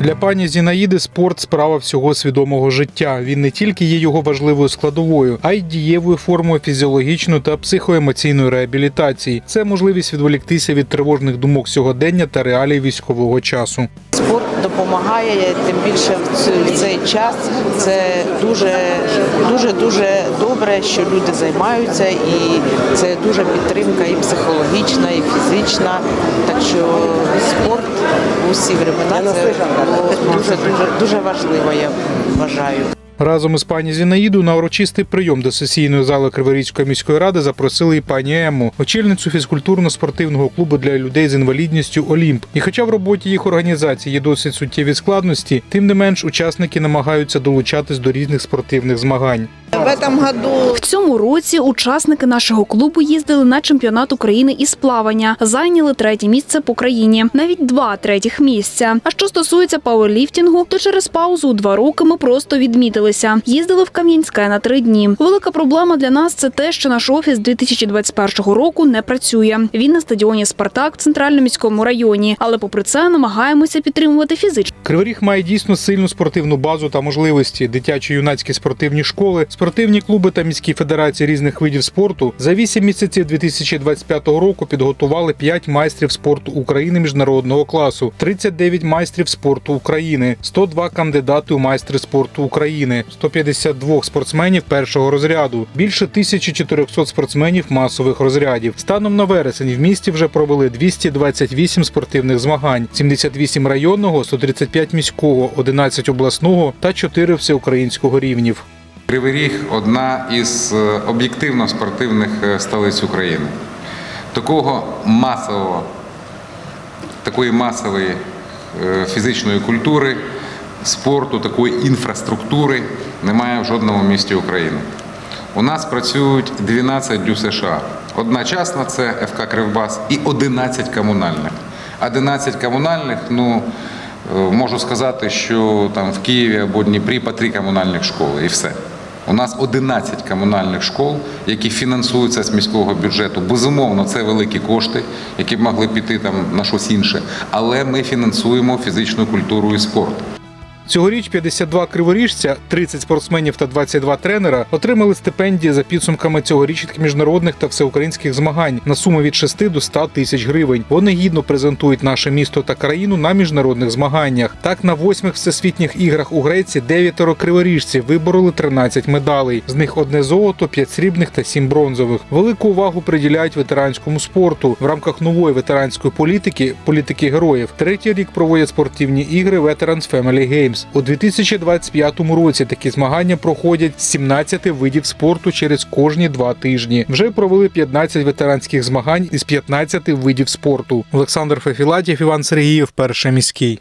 Для пані Зінаїди спорт справа всього свідомого життя. Він не тільки є його важливою складовою, а й дієвою формою фізіологічної та психоемоційної реабілітації. Це можливість відволіктися від тривожних думок сьогодення та реалій військового часу. Спорт допомагає, тим більше в цей час. Це дуже дуже дуже добре, що люди займаються, і це дуже підтримка і психологічна, і фізична. Так що спорт у всі времена це було дуже дуже дуже важливо, я вважаю. Разом із пані Зінаїдою на урочистий прийом до сесійної зали Криворізької міської ради запросили і пані Ему, очільницю фізкультурно-спортивного клубу для людей з інвалідністю Олімп. І хоча в роботі їх організації є досить суттєві складності, тим не менш учасники намагаються долучатись до різних спортивних змагань. В цьому році учасники нашого клубу їздили на чемпіонат України із плавання, зайняли третє місце по країні, навіть два третіх місця. А що стосується пауерліфтингу, то через паузу у два роки ми просто відмітилися. Їздили в Кам'янське на три дні. Велика проблема для нас це те, що наш офіс 2021 року не працює. Він на стадіоні Спартак в центральному міському районі, але попри це намагаємося підтримувати фізичну Криворіг має дійсно сильну спортивну базу та можливості. Дитячі юнацькі спортивні школи, спортивні клуби та міські федерації різних видів спорту за 8 місяців 2025 року підготували 5 майстрів спорту України міжнародного класу, 39 майстрів спорту України, 102 кандидати у майстри спорту України, 152 спортсменів першого розряду, більше 1400 спортсменів масових розрядів. Станом на вересень в місті вже провели 228 спортивних змагань, 78 районного, 135 міського, 11 обласного та 4 всеукраїнського рівнів. Кривий Ріг одна із е, об'єктивно спортивних е, столиць України. Такого масового, такої масової е, фізичної культури, спорту, такої інфраструктури немає в жодному місті України. У нас працюють 12 дю США. Одна частна це ФК Кривбас і 11 комунальних. 11 комунальних, ну е, можу сказати, що там в Києві або Дніпрі по три комунальних школи і все. У нас 11 комунальних школ, які фінансуються з міського бюджету. Безумовно, це великі кошти, які б могли піти там на щось інше. Але ми фінансуємо фізичну культуру і спорт. Цьогоріч 52 криворіжця, 30 спортсменів та 22 тренера отримали стипендії за підсумками цьогорічних міжнародних та всеукраїнських змагань на суму від 6 до 100 тисяч гривень. Вони гідно презентують наше місто та країну на міжнародних змаганнях. Так, на восьмих всесвітніх іграх у Греції дев'ятеро криворіжців вибороли 13 медалей. З них одне золото, 5 срібних та 7 бронзових. Велику увагу приділяють ветеранському спорту в рамках нової ветеранської політики політики героїв. Третій рік проводять спортивні ігри Veterans Family Games. У 2025 році такі змагання проходять з 17 видів спорту через кожні два тижні. Вже провели 15 ветеранських змагань із 15 видів спорту. Олександр Фефілатів, Іван Сергіїв, перший міський.